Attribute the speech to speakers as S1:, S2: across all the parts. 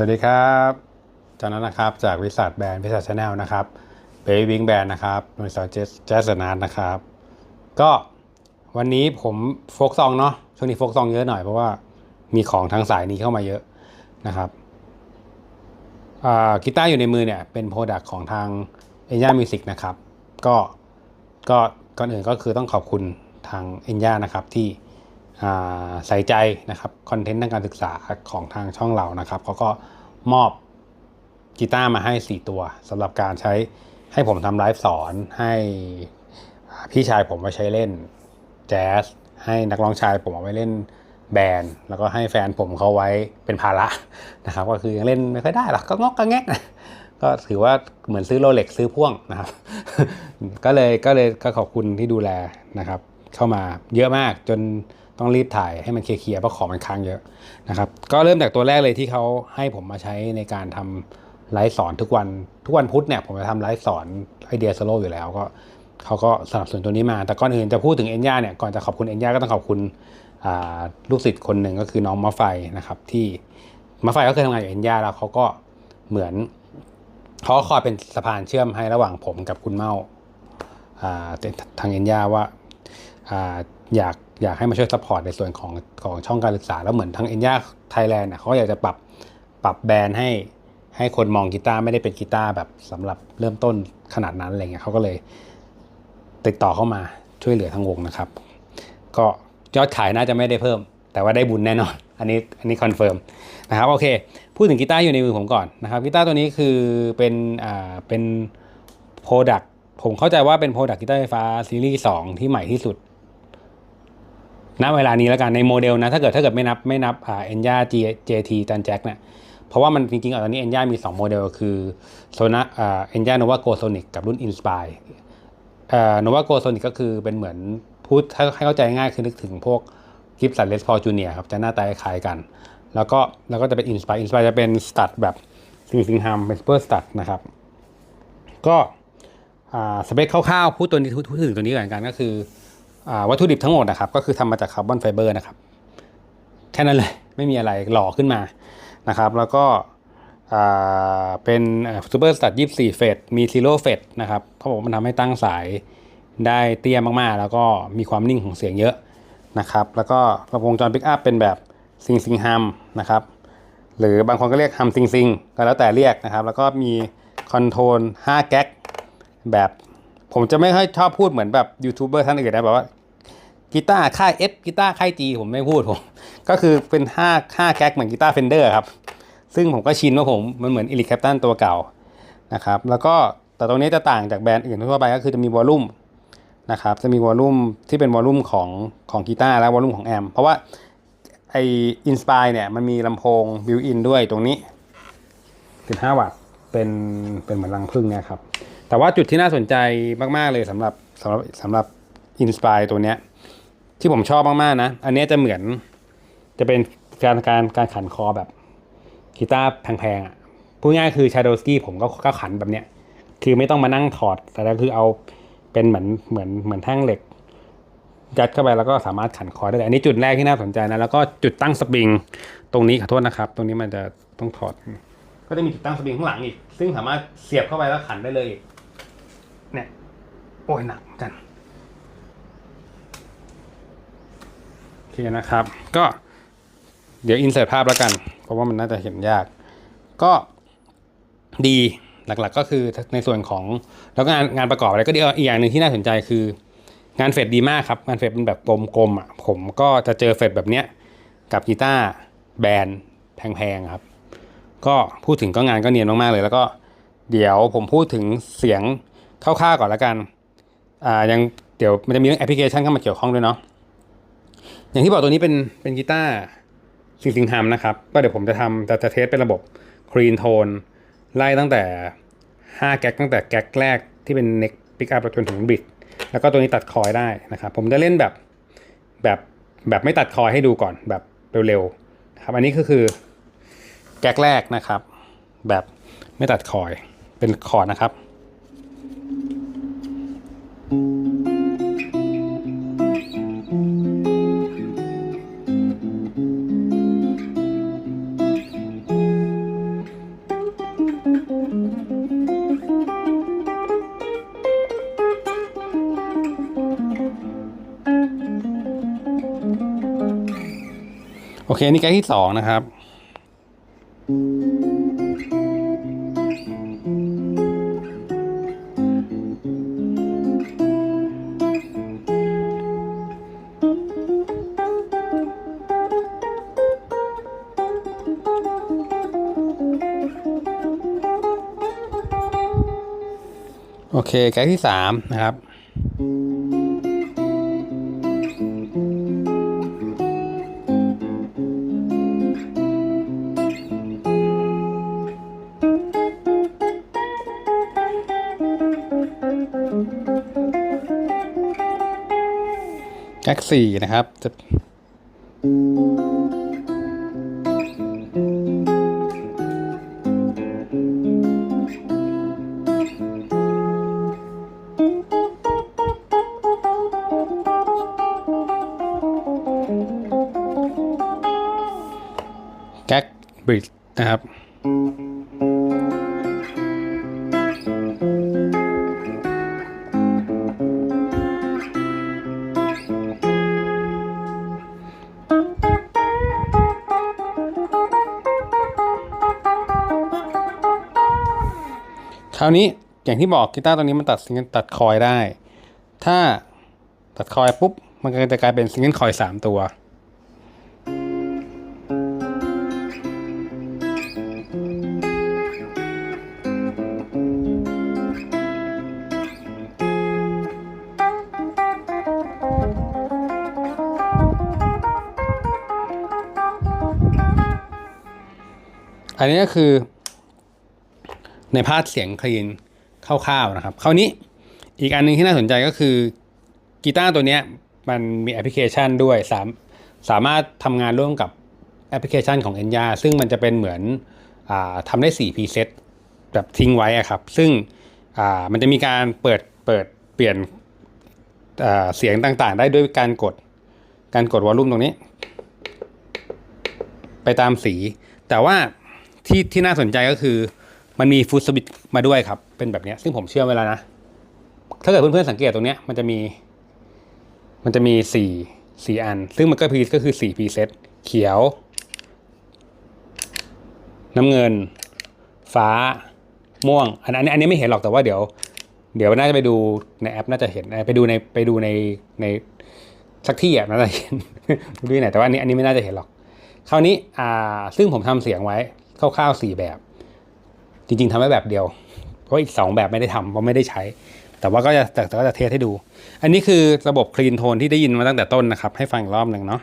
S1: สวัสดีครับจอนัทนะครับจากวิสัทแบรนด์วิสัทชาแนลนะครับเบบี้วิงแบรนด์นะครับบริษัทเจสแจสนาร์นะครับ ก็วันนี้ผมโฟกซองเนาะช่วงนี้โฟกซองเยอะหน่อยเพราะว่ามีของทางสายนี้เข้ามาเยอะนะครับกีตาร์อยู่ในมือเนี่ยเป็นโปรดักของทางเอ็นย่ามิวสิกนะครับ ก็ก็ก่อนอื่นก็คือต้องขอบคุณทางเอ็นย่านะครับที่ ใส่ใจนะครับคอนเทนต์ทางการศึกษาของทางช่องเรานะครับเขาก็มอบกีตาร์มาให้ 4 ตัวสำหรับการใช้ให้ผมทำไลฟ์สอนให้พี่ชายผมมาใช้เล่นแจ๊สให้นักร้องชายผมเอาไว้เล่นแบนด์แล้วก็ให้แฟนผมเขาไว้เป็นภาระนะครับ ก็คือยังเล่นไม่ค่อยได้หรอกก็งอกก็แงกนะก็ถือว่าเหมือนซื้อโรเล็กซื้อพ่วงนะครับ ก็เลยก็เลยก็ขอบคุณที่ดูแลนะครับ เข้ามาเยอะมากจน ต้องรีบถ่ายให้มันเคลียร์เพราะของมันค้างเยอะนะครับก็เริ่มจากตัวแรกเลยที่เขาให้ผมมาใช้ในการทำไลฟ์สอนทุกวันทุกวันพุธเนี่ยผมจะทำไลฟ์สอนไอเดียโซโล่อยู่แล้วก็เขาก็สนับสนุนตัวนี้มา แต่ก่อนอื่นจะพูดถึงเอ็นย่าเนี่ยก่อนจะขอบคุณเอ็นย่าก็ต้องขอบคุณลูกศิษย์คนหนึ่งก็คือน้องมะไฟนะครับที่มะไฟก็เคยทำงานอยู่เอ็นย่าแล้วเขาก็เหมือนเขาก็คอยเป็นสะพานเชื่อมให้ระหว่างผมกับคุณเมาทางเอ็นย่าว่าอ่าอยาก อยากให้มาช่วยซัพพอร์ตในส่วนของของช่องการศึกษา แล้วเหมือนทางเอ็นย่าไทยแลนด์เขาอยากจะปรับปรับแบรนด์ให้ให้คนมองกีตาร์ไม่ได้เป็นกีตาร์แบบสำหรับเริ่มต้นขนาดนั้นอะไรเงี้ยเขาก็เลยติดต่อเข้ามาช่วยเหลือทั้งวงนะครับ ก็ยอดขายน่าจะไม่ได้เพิ่ม แต่ว่าได้บุญแน่นอน อันนี้อันนี้คอนเฟิร์มนะครับโอเค พูดถึงกีตาร์อยู่ในมือผมก่อนนะครับกีตาร์ตัวนี้คือเป็นอ่าเป็นโปรดักผมเข้าใจว่าเป็นโปรดักกีตาร์ไฟฟ้าซีรีส์2ที่ใหม่ที่สุด ณเวลานี้แล้วกันในโมเดลนะถ้าเกิดถ้าเกิดไม่นับไม่นับอ่าเอ็นย่า JT จันแจ็คเนี่ยเพราะว่ามันจริงๆอะตอนนี้เอ็นย่ามี 2 โมเดล คือโซนะอ่าเอ็นย่าโนวาโกโซนิกกับรุ่น Inspire อ่าโนวาโกโซนิกก็คือเป็นเหมือนพูดให้ให้เข้าใจง่ายคือนึกถึงพวกกิฟสันเลสพอจูเนียครับจะหน้าตาคล้ายกัน แล้วก็แล้วก็จะเป็น Inspire Inspire จะเป็นสตัดแบบซิงซิงฮัมเป็นสเปอร์สตัดนะครับก็อ่าสเปคคร่าวๆพูดตัวนี้พูดถึงตัวนี้ก่อนกันก็คือ วัตถุดิบทั้งหมดนะครับก็คือทำมาจากคาร์บอนไฟเบอร์นะครับแค่นั้นเลยไม่มีอะไรหล่อขึ้นมานะครับแล้วก็เป็นซูเปอร์สตัดยี่สี่เฟสมีซีโร่เฟสนะครับเขาบอกมันทำให้ตั้งสายได้เตี้ยมากๆ แล้วก็มีความนิ่งของเสียงเยอะนะครับแล้วก็ระบบวงจรปิกอัพเป็นแบบซิงซิงฮัมนะครับหรือบางคนก็เรียกฮัมซิงซิงก็แล้วแต่เรียกนะครับ แล้วก็มีคอนโทรล5แก๊กแบบผมจะไม่ค่อยชอบพูดเหมือนแบบยูทูบเบอร์ท่านอื่นนะแบบว่า กีตาร์ค่าย F กีตาร์ค่าย G ผมไม่พูดผม ก็คือเป็น5 5แก๊กเหมือนกีตาร์เฟนเดอร์ครับ ซึ่งผมก็ชินว่าผมมันเหมือนอิลิแคปตันตัวเก่านะครับแล้วก็แต่ตรงนี้จะต่างจากแบรนด์อื่นทั่วไปก็คือจะมีวอลลุ่มนะครับจะมีวอลลุ่มที่เป็นวอลลุ่มของของกีตาร์และวอลลุ่มของแอมป์เพราะว่าไออินสปายเนี่ยมันมีลำโพงบิวอินด้วยตรงนี้ 15 วัตต์เป็นเป็นเหมือนรังผึ้งเนี่ยครับ แต่ว่าจุดที่น่าสนใจมาก ๆ เลยสำหรับสำหรับสำหรับอินสปายตัวเนี้ย ที่ผมชอบมากๆนะ อันนี้จะเหมือนจะเป็นการการการขันคอแบบกีตาร์แพงๆอะพูดง่ายคือชาโดสกี้ผมก็ก็ขันแบบเนี้ย คือไม่ต้องมานั่งถอด แต่ก็คือเอาเป็นเหมือนเหมือนเหมือนแท่งเหล็กยัดเข้าไปแล้วก็สามารถขันคอได้เลยอันนี้จุดแรกที่น่าสนใจนะ แล้วก็จุดตั้งสปริงตรงนี้ขอโทษนะครับ ตรงนี้มันจะต้องถอด ก็จะมีจุดตั้งสปริงข้างหลังอีก ซึ่งสามารถเสียบเข้าไปแล้วขันได้เลยอีกเนี่ยโอ้ยหนักเหมือนกัน โอ เคนะครับ ก็เดี๋ยวอินเสิร์ตภาพแล้วกัน เพราะว่ามันน่าจะเห็นยาก ก็ดีหลักๆ ก็คือในส่วนของแล้วงานงานประกอบอะไรก็ดีอีกอย่างหนึ่งที่น่าสนใจคืองานเฟดดีมากครับ งานเฟดเป็นแบบกลมๆอะผมก็จะเจอเฟดแบบเนี้ยกับกีตาร์แบรนด์แพงๆครับ ก็พูดถึงก็งานก็เนียนมากๆเลย แล้วก็เดี๋ยวผมพูดถึงเสียงคร่าวๆก่อนแล้วกันอ่ายังเดี๋ยวมันจะมีเรื่องแอปพลิเคชันเข้ามาเกี่ยวข้องด้วยเนาะ อย่างที่บอกตัวนี้เป็นเป็นกีตาร์ซิงซิงฮัมนะครับ ก็เดี๋ยวผมจะทำจะจะเทสเป็นระบบครีนโทนไล่ตั้งแต่ 5 แก๊กตั้งแต่แก๊กแรกที่เป็นเน็กปิกอัพจนถึงบิดแล้วก็ตัวนี้ตัดคอยได้นะครับ ผมจะเล่นแบบแบบแบบไม่ตัดคอยให้ดูก่อนแบบเร็วๆครับอันนี้ก็คือแก๊กแรกนะครับ แบบไม่ตัดคอยเป็นคอร์ดนะครับ เคนี่แก๊กที่สองนะครับ โอเคแก๊กที่สามนะครับ แก๊กสี่นะครับจะแก๊กบริดนะครับ คราวนี้อย่างที่บอกกีตาร์ตัวนี้มันตัดซิงเกิลตัดคอยได้ ถ้าตัดคอยปุ๊บ มันก็จะกลายเป็นซิงเกิลคอยสามตัว อันนี้ก็คือ ในพาร์ทเสียงคลีนคร่าวๆนะครับ คราวนี้อีกอันหนึงที่น่าสนใจก็คือกีตาร์ตัวนี้มันมีแอปพลิเคชันด้วยสามสามารถทำงานร่วมกับแอปพลิเคชันของ e n y a ซึ่งมันจะเป็นเหมือนอทำได้4 preset แบบทิ้งไว้ครับ ซึ่งมันจะมีการเปิดเปิดเปลี่ยนเสียงต่างๆ ได้ด้วยการกดการกดวอลลุ่มตรงนี้ ไปตามสี แต่ว่าที่ที่น่าสนใจก็คือ มันมีฟูดสวิตมาด้วยครับ เป็นแบบนี้ซึ่งผมเชื่อมไว้แล้วนะ ถ้าเกิดเพื่อนๆสังเกตตรงเนี้ยมันจะมี มันจะมีสี่สี่อัน ซึ่งมันก็พีก็คือสี่พีเซตเขียว น้ำเงิน ฟ้า ม่วงอันอันนี้อันนี้ไม่เห็นหรอกแต่ว่าเดี๋ยว เดี๋ยวน่าจะไปดูในแอปน่าจะเห็นไปดูในไปดูในในสักที่อะน่าจะเห็นดูที่ไหนแต่ว่าอันนี้อันนี้ไม่น่าจะเห็นหรอกคราวนี้อ่าซึ่งผมทำเสียงไว้คร่าวๆสี่แบบ จริง ๆทำไว้แบบเดียว เพราะอีกสองแบบไม่ได้ทำเพราะไม่ได้ใช้ แต่ว่าก็จะแต่แต่ก็จะเทสให้ดู อันนี้คือระบบคลีนโทนที่ได้ยินมาตั้งแต่ต้นนะครับ ให้ฟังอีกรอบหนึ่งเนาะ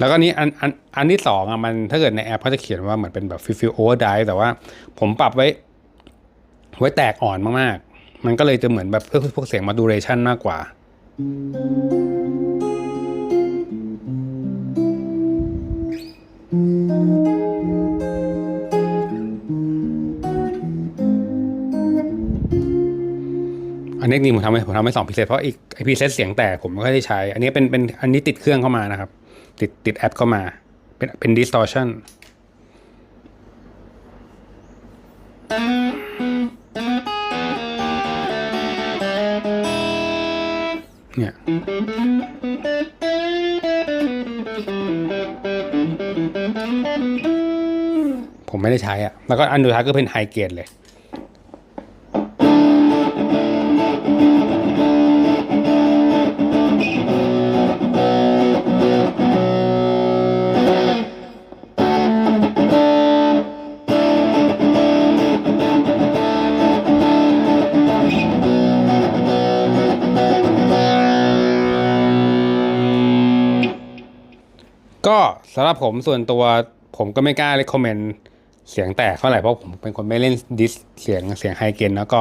S1: แล้วก็นี้อันอันอันที่สองอะมันถ้าเกิดในแอปเขาจะเขียนว่าเหมือนเป็นแบบฟิลฟิลโอเวอร์ไดแต่ว่าผมปรับไว้ ไว้แตกอ่อนมากๆ มันก็เลยจะเหมือนแบบเพื่อพวกเสียงมาดูเรชันมากกว่า อันนี้จริงๆผมทำให้ผมทำให้สองพิเศษเพราะอีกไอพิเศษเสียงแตกผมไม่ค่อยได้ใช้ อันนี้เป็นเป็นอันนี้ติดเครื่องเข้ามานะครับ ติดติดแอปเข้ามา เป็นเป็น distortion เนี่ยผมไม่ได้ใช้อะแล้วก็อันดูท้ายก็เป็นไฮเกรดเลย สำหรับผมส่วนตัวผมก็ไม่กล้าเลยคอมเมนต์เสียงแตกเท่าไหร่เพราะผมเป็นคนไม่เล่นดิสเสียงเสียงไฮเกนแล้วก็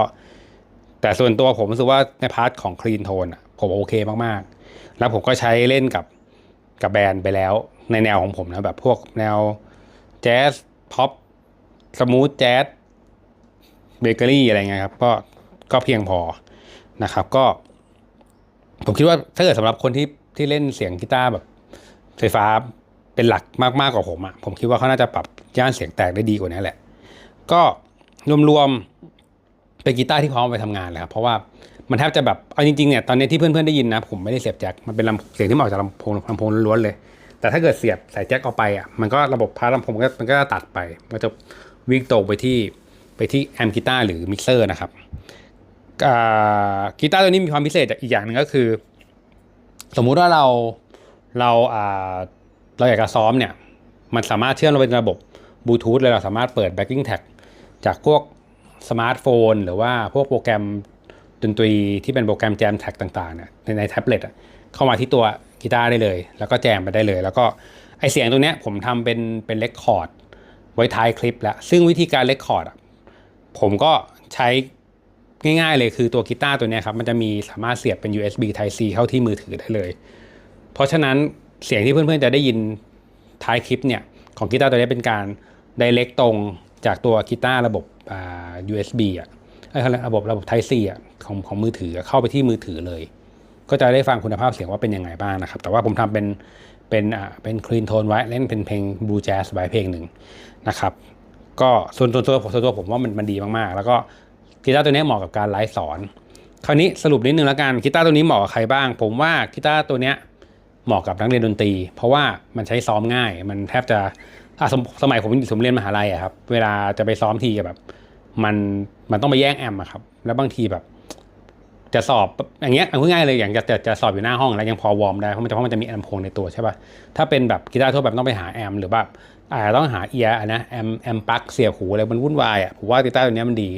S1: แต่ส่วนตัวผมรู้สึกว่าในพาร์ทของคลีนโทนผมโอเคมากๆ แล้วผมก็ใช้เล่นกับกับแบรนด์ไปแล้วในแนวของผมนะแบบพวกแนวแจ๊สพ็อปสมูทแจ๊สเบเกอรี่อะไรเงี้ยครับก็ก็เพียงพอนะครับ ก็ ผมคิดว่าถ้าเกิดสำหรับคนที่ที่เล่นเสียงกีตาร์แบบไฟฟ้า เป็นหลักมากมากกว่าผมอะผมคิดว่าเขาน่าจะปรับย่านเสียงแตกได้ดีกว่านี้แหละ ก็รวมๆเป็นกีตาร์ที่พร้อมไปทำงานเลยครับเพราะว่ามันแทบจะแบบเอาจริงๆเนี่ยตอนนี้ที่เพื่อนๆได้ยินนะ ผมไม่ได้เสียบแจ็คมันเป็นลำเสียงที่มาออกจากลำโพงลำโพงล้วนเลย แต่ถ้าเกิดเสียบใส่แจ็คเอาไปอะมันก็ระบบพาร์ทลำโพงมันก็มันก็จะตัดไปมันจะวิ่งตรงไปที่ไปที่แอมป์กีตาร์หรือมิกเซอร์นะครับกีตาร์ตัวนี้มีความพิเศษอีกอย่างหนึ่งก็คือ สมมุติว่าเราเราอ่า เราอยากจะซ้อมเนี่ยมันสามารถเชื่อมเราเป็นระบบบลูทูธเลยเราสามารถเปิด backing tag จากพวกสมาร์ทโฟน หรือว่าพวกโปรแกรมดนตรีที่เป็นโปรแกรมแจมแท็กต่างๆเนี่ยในในแท็บเล็ตเข้ามาที่ตัวกีตาร์ได้เลย แล้วก็แจมไปได้เลย แล้วก็ไอเสียงตรงนี้ผมทำเป็นเป็นเลคคอร์ดไว้ท้ายคลิปแล้ว ซึ่งวิธีการเลคคอร์ดผมก็ใช้ง่ายๆเลยคือตัวกีตาร์ตัวนี้ครับ มันจะมีสามารถเสียบเป็น USB Type C เข้าที่มือถือได้เลย เพราะฉะนั้น เสียงที่เพื่อนๆจะได้ยินท้ายคลิปเนี่ยของกีตาร์ตัวนี้เป็นการ direct ตรงจากตัวกีตาร์ระบบอ่า USB อะไอ้ระบบระบบ Type C อะของของมือถือเข้าไปที่มือถือเลย ก็จะได้ฟังคุณภาพเสียงว่าเป็นยังไงบ้างนะครับ แต่ว่าผมทำเป็นเป็นอ่าเป็น clean tone ไว้เล่นเป็นเพลง blue jazz ไว้เพลงหนึ่งนะครับ ก็ส่วนส่วนตัวส่วนตัวผมว่ามันมันดีมากๆ แล้วก็กีตาร์ตัวนี้เหมาะกับการไลฟ์สอน คราวนี้สรุปนิดนึงแล้วกันกีตาร์ตัวนี้เหมาะกับใครบ้าง ผมว่ากีตาร์ตัวเนี้ย เหมาะกับนักเรียนดนตรี เพราะว่ามันใช้ซ้อมง่าย มันแทบจะอะสมสมัยผมผมเรียนมหาลัยอะครับ เวลาจะไปซ้อมทีแบบ มันมันต้องไปแย่งแอมป์อะครับ แล้วบางทีแบบ จะสอบอย่างเงี้ยเอาง่ายเลยอย่างจะจะจะสอบอยู่หน้าห้องแล้วยังพอวอร์มได้เพราะมันจะเพราะมันจะมีแอมโพงในตัวใช่ป่ะถ้าเป็นแบบกีตาร์ทั่วแบบต้องไปหาแอมป์หรือแบบอาจจะต้องหาเอียร์นะแอมแอมปลั๊กเสียบหูอะไรมันวุ่นวายอะผมว่ากีตาร์ตัวเนี้ยมันดี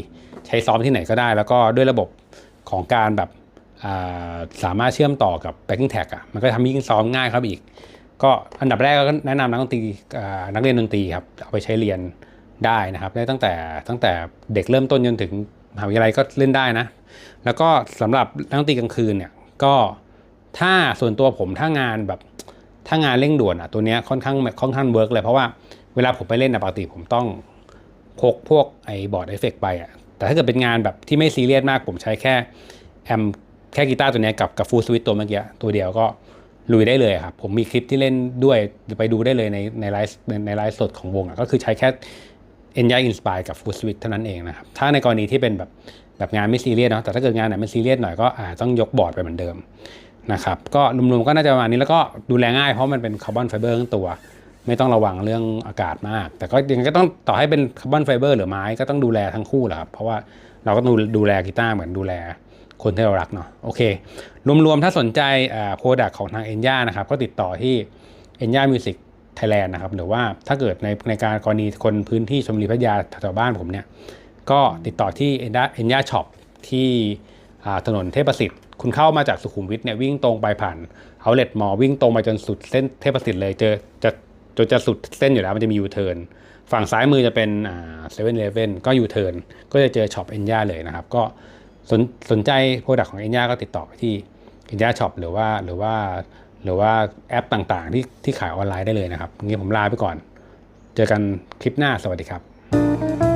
S1: ใช้ซ้อมที่ไหนก็ได้ แล้วก็ด้วยระบบของการแบบ สามารถเชื่อมต่อกับ backing tag อะมันก็ทำให้ยิ่งซ้อมง่ายครับอีก ก็อันดับแรกก็แนะนำนักดนตรีนักเรียนดนตรีครับเอาไปใช้เรียนได้นะครับได้ตั้งแต่ตั้งแต่เด็กเริ่มต้นจนถึงมหาวิทยาลัยก็เล่นได้นะ แล้วก็สำหรับนักดนตรีกลางคืนเนี่ยก็ถ้าส่วนตัวผมถ้างานแบบถ้างานเร่งด่วนอะตัวเนี้ยค่อนข้างค่อนข้างเวิร์กเลยเพราะว่าเวลาผมไปเล่นนะปกติผมต้องพกพวกไอ้บอร์ดเอฟเฟกไปอะแต่ถ้าเกิดเป็นงานแบบที่ไม่ซีเรียสมากผมใช้แค่แอม แค่กีตาร์ตัวนี้กับกับฟูลสวิตตัวเมื่อกี้ตัวเดียวก็ลุยได้เลยครับ ผมมีคลิปที่เล่นด้วยไปดูได้เลยในในไลฟ์ในไลฟ์สดของวงอะก็คือใช้แค่ e n j o y Inspire กับ Full Switch เท่านั้นเองนะครับ ถ้าในกรณีที่เป็นแบบแบบงานไม่ซีเรียสเนาะแต่ถ้าเกิดงานไหนมันซีเรียสหน่อยก็อาจต้องยกบอร์ดไปเหมือนเดิมนะครับก็รวมๆก็น่าจะประมาณนี้แล้วก็ดูแลง่ายเพราะมันเป็นคาร์บอนไฟเบอร์ทั้งตัว ไม่ต้องระวังเรื่องอากาศมาก แต่ก็ยังก็ต้องต่อให้เป็นคาร์บอนไฟเบอร์หรือไม้ก็ต้องดูแลทั้งคู่แหละครับเพราะว่าเราก็ดูดูแลกีตาร์เหมือนดูแล คนที่เรารักเนาะโอเค รวมๆ ถ้าสนใจโปรดักของทางเอ็นย่านะครับ ก็ติดต่อที่เอ็นย่ามิวสิกไทยแลนด์นะครับ หรือว่าถ้าเกิดในในการกรณีคนพื้นที่ชมรีพัทยาแถวบ้านผมเนี่ย ก็ติดต่อที่เอ็นย่าเอ็นย่าช็อปที่ถนนเทพประสิทธิ์ คุณเข้ามาจากสุขุมวิทเนี่ยวิ่งตรงไปผ่านเอาเลตมอวิ่งตรงไปจนสุดเส้นเทพประสิทธิ์เลยเจอจะจนจะสุดเส้นอยู่แล้วมันจะมียูเทิร์นฝั่งซ้ายมือจะเป็นเซเว่นเลเว่นก็ยูเทิร์นก็จะเจอช็อปเอ็นย่าเลยนะครับ ก็ สนสนใจโปรดักของเอ็นย่าก็ติดต่อไปที่เอ็นย่าช็อปหรือว่าหรือว่าหรือว่าแอปต่างๆ ที่ที่ขายออนไลน์ได้เลยนะครับงี้ผมลาไปก่อน เจอกันคลิปหน้าสวัสดีครับ